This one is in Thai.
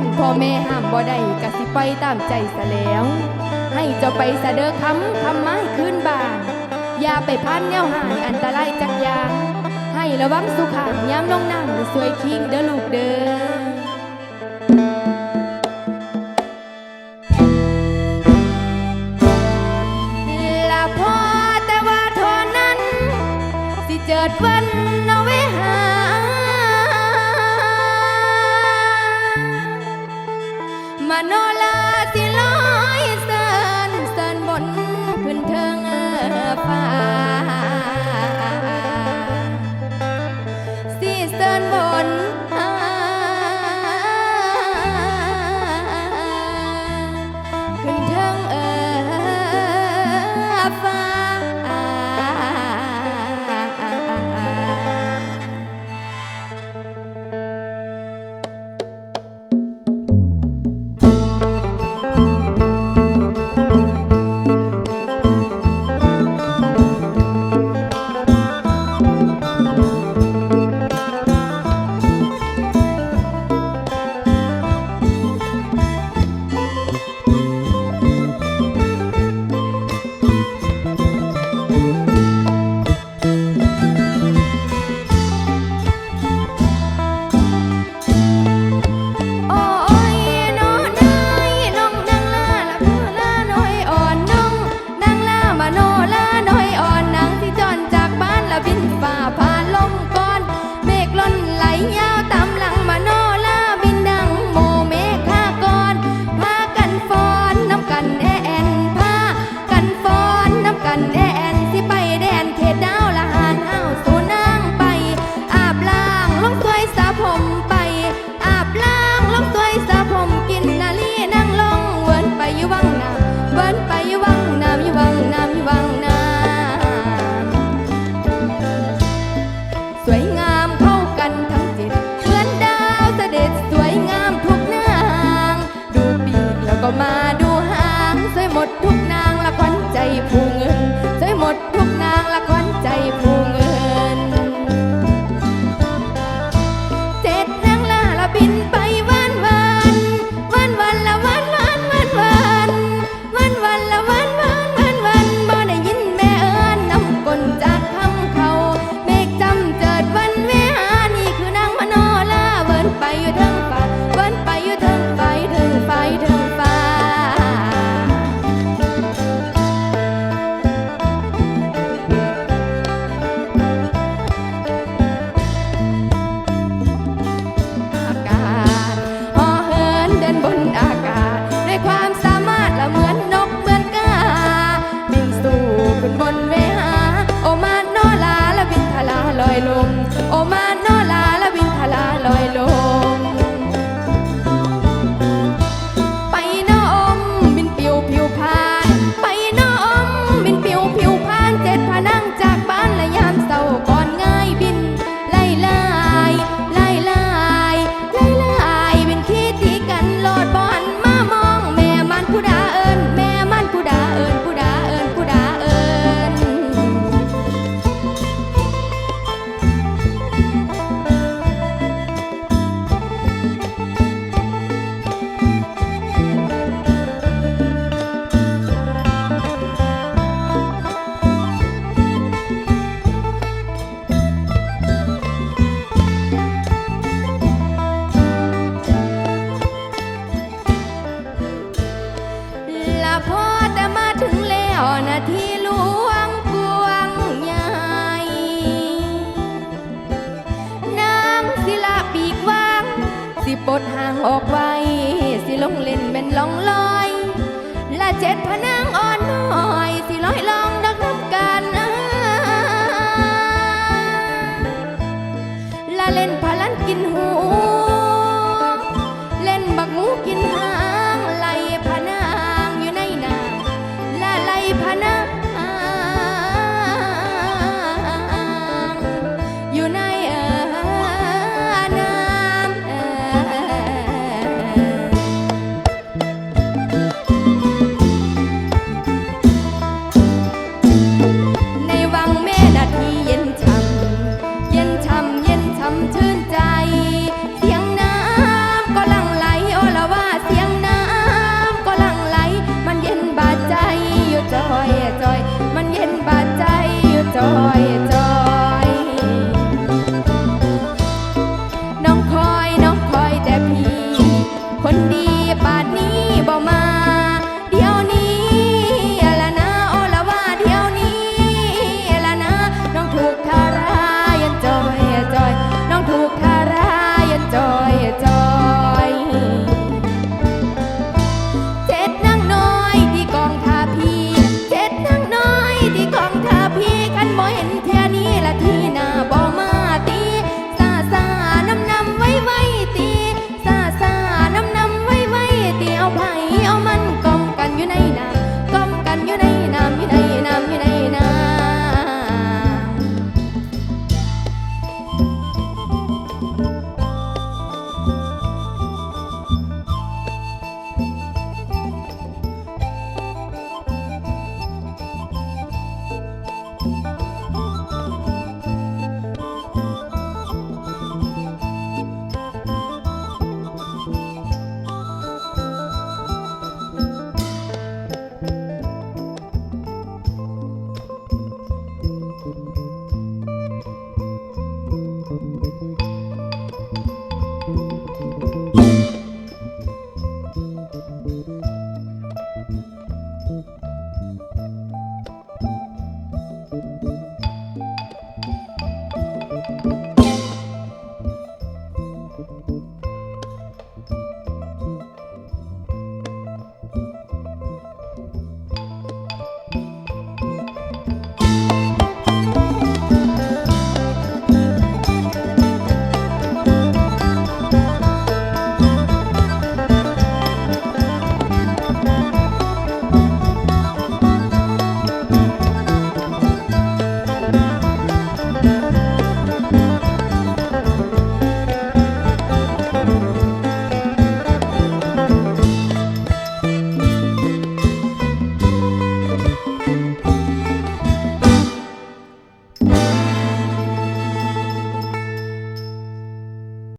นพ่อแม่ห้ามบ่ได้กะสิไปตามใจซะแล้ว ให้เจ้าไปสะเด้อคำคำไม้ขึ้นบานอย่าไปพันแนวหายอันตรายจักยางให้ระวังสุขางย้ำน้องนางสวยคิงเดอลูกเด้อ Manola. สิปดห่างออกไว้ สิลงเล่นเป็นลองลอย ละเจ็ดพนังอ่อน